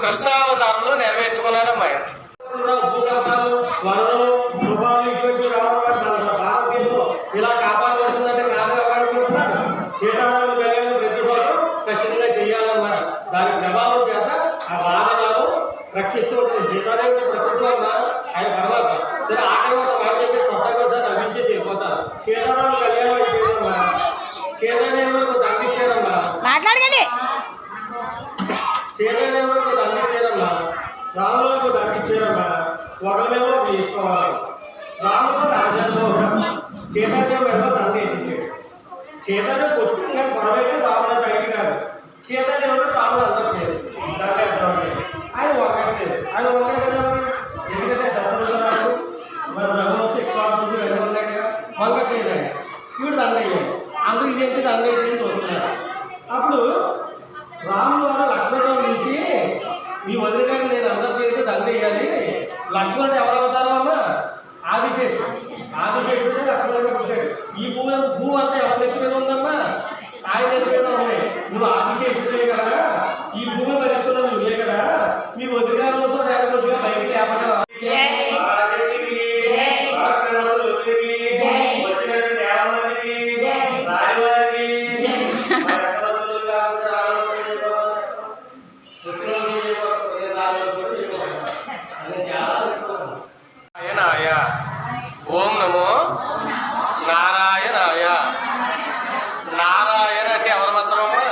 కృష్ణావతారంలో నెరవేర్చుకున్నారమ్మా ఆయన. భూకంపాలు వరదలు తుఫాన్లు ఇటువంటి భారతదేశం ఇలా కాపాడుకుంటుందంటే కాదు ఎవరనుకుంటున్నారు సీతారామ కళ్యాణం ప్రతి ఖచ్చితంగా చేయాలన్నమాట దాని ప్రభావం చేత ఆ వాదనాలు రక్షిస్తూ ఉంటుంది సీతాదేవి ప్రకృతి వల్ల ఆయన పర్వాత సరే ఆ టైంలో వాళ్ళు చెప్పి సొంతంగా సార్ నవ్వించేసి వెళ్ళిపోతారు సీతారామ కళ్యాణం అయిపోయిందమ్మా సీతాదేవి వరకు తగ్గించారమ్మా మాట్లాడకండి సీతాదేవి వరకు దండించారమ్మా రాముల వరకు దండించారమ్మా ఒకరినేమో ఒకరు చేసుకోవాలి రాముడు రాజాలో సీతాదేవి వెంట దండేసేసాడు. సీతాదేవి కొట్టుకునే గొడవైతే రాముడు కలిగి కాదు. సీతాదేవి రాముడు అందరూ లేదు. ఆయన ఒకటి ఆయన ఒకటే కదా ఎందుకంటే దశరథ రాజు మరి రఘువంశ ఇక్ష్వాకు వెళ్ళగలిగా వంకట్లేదు ఆయన. వీడు దండయ్యాడు. అందరూ ఇదేంటి దండ అయ్యేది చూస్తున్నారు. అప్పుడు రాముడు వారు మీ వదిన గారు నేను అందరి పేరుతో దండ వేయాలి లక్ష్మణుడు ఎవరు అవుతారో అమ్మ? ఆదిశేషుడు. ఆదిశేషుడు. లక్ష్మణుడు పుట్టాడు. ఈ భూ భూ అంతా ఎవరి నెత్తి మీద ఉందమ్మా? ఆయన మీద ఉంది. నువ్వు ఆదిశేషుడే కదా. ఈ భూమి పరిస్థితుల్లో నువ్వే కదా. మీ వదిన గారితో నేను కొద్దిగా బయటికి లేపడా. వచ్చినటువంటి రాజువారికి నారాయణాయ ఓం నమో నారాయణాయ నారాయణ అంటే ఎవరి మంత్రమా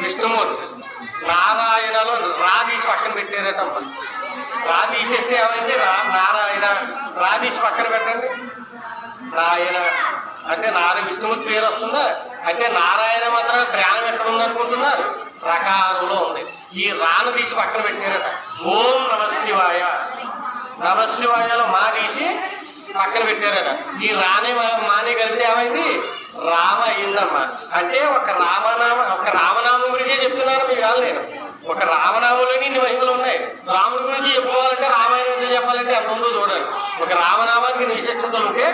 విష్ణుమూర్తి నారాయణలో రా తీసి పక్కన పెట్టారటమ్మా రా తీసేస్తే ఏమైంది? రా నారాయణ రా తీసి పక్కన పెట్టండి. నాయన అంటే నారాయణ విష్ణుమూర్తి పేరు వస్తుందా? అంటే నారాయణ మాత్రం ప్రాణం ఎక్కడ ఉందనుకుంటున్నారు? రకారంలో ఉంది. ఈ రాను తీసి పక్కన పెట్టారట ఓం నమశివాయ నమశివాయలో మా తీసి పక్కన పెట్టారట. ఈ రానే మా- మానే కలిపితే ఏమైంది? రామ అయిందమ్మా. అంటే ఒక రామనామ ఒక రామనామం గురించే చెప్తున్నాను మీ వాళ్ళు నేను. ఒక రామనామంలోని ఇన్ని వయసులు ఉన్నాయి. రాముడి గురించి చెప్పుకోవాలంటే రామాయణం చెప్పాలంటే ఎంత ఉందో చూడాలి. ఒక రామనామానికి ఇన్ని ఉంటే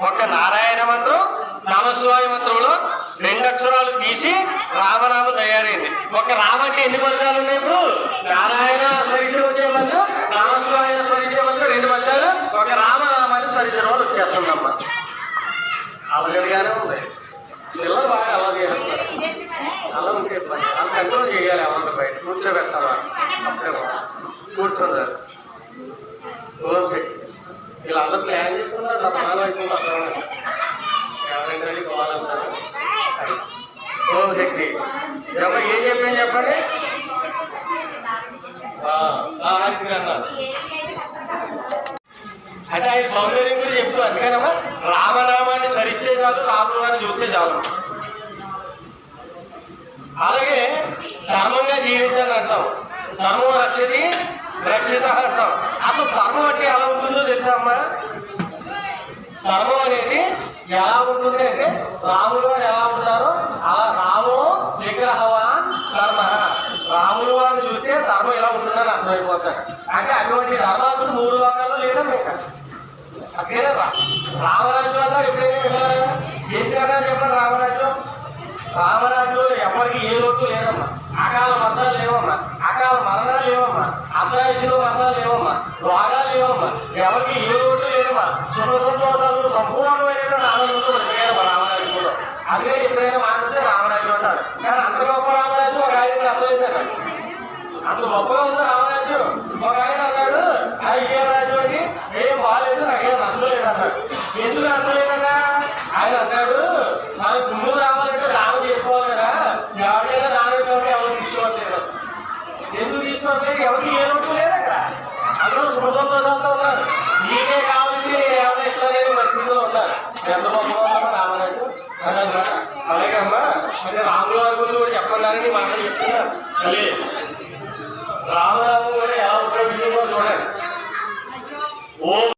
ఒక నారాయణ మంత్రం నామశివాయ మంత్రంలో రెండు అక్షరాలు తీసి రామనామం తయారైంది. ఒక రామ అంటే ఎన్ని పదాలు ఉన్నాయి ఇప్పుడు? నారాయణ స్మరించే వచ్చే మంత్రం నామశివాయ స్మరించే మంత్రం రెండు పదాలు. ఒక రామనామాన్ని స్మరించడం వాళ్ళు వచ్చేస్తుందమ్మా. అవగడిగానే ఉంది పిల్లలు బాగా అలా చేస్తారు అలా ఉంటే ఇబ్బంది అలా కంట్రోల్ చేయాలి ఎవరి బయట. కూర్చోబెట్టాలా అప్పుడే కూర్చున్నారు ఓం శక్తి వీళ్ళందరూ ప్లాన్ చేసుకున్నారు. నా ప్రాణం అయిపోతుంది ఎవరైనా వెళ్ళి పోవాలంటారు? ఓం శక్తి ఎవరు ఏం చెప్పాను చెప్పండి? అన్నారు. అంటే ఆయన సౌందర్యం గురించి చెప్తూ అందుకనమ్మా రామనామాన్ని స్మరిస్తే చాలు రాముడు వారిని చూస్తే చాలు. అలాగే ధర్మంగా జీవించాలని అంటాం. ధర్మం రక్షతి రక్షిత అంటాం. అసలు ధర్మం అంటే ఎలా ఉంటుందో తెలుసా అమ్మా? ధర్మం అనేది ఎలా ఉంటుంది అంటే రాములు ఎలా ఉంటారో అలా రాము విగ్రహవాన్ ధర్మ రాములు వారిని చూస్తే ధర్మం ఎలా ఉంటుందని అర్థమైపోతారు అంటే అటువంటి ధర్మాలు మూడు లోకాల్లో లేదా మీకు? అదేనా రామరాజ్యం అన్నా ఎప్పుడైనా విన్నారా ఏం తిన్నా చెప్పండి రామరాజ్యం? రామరాజు ఎవరికి ఏ లోటు లేదమ్మా. అకాల మరణాలు లేవమ్మా. అకాల మరణాలు లేవమ్మా. అత్రాయుషులు మరణాలు లేవమ్మా. రోగాలు లేవమ్మా. ఎవరికి ఏ లోటు లేదమ్మా. సుఖ సంతోషాలు సంపూర్ణమైనటువంటి ఆనందంతో రామరాజు కూడా. అదే ఎప్పుడైనా మాట్లాడితే రామరాజు అంటారు కానీ అంత గొప్ప రామరాజు ఒక ఆయన అర్థం చేశారు అంత గొప్పగా ఉంది రామరాజు ఒక ఆయన అన్నాడు ఐకే రాజు అని ఏం బాగాలేదు నాకేం నష్టం లేదు అన్నాడు ఎందుకు నష్టం లేదన్నా? ఆయన అన్నాడు రామరాజు కూడా చెప్పగానే మాటలు చెప్తున్నారు. రామరాజు కూడా ఎలా ఉపయోగించుకో చూడండి. ఓం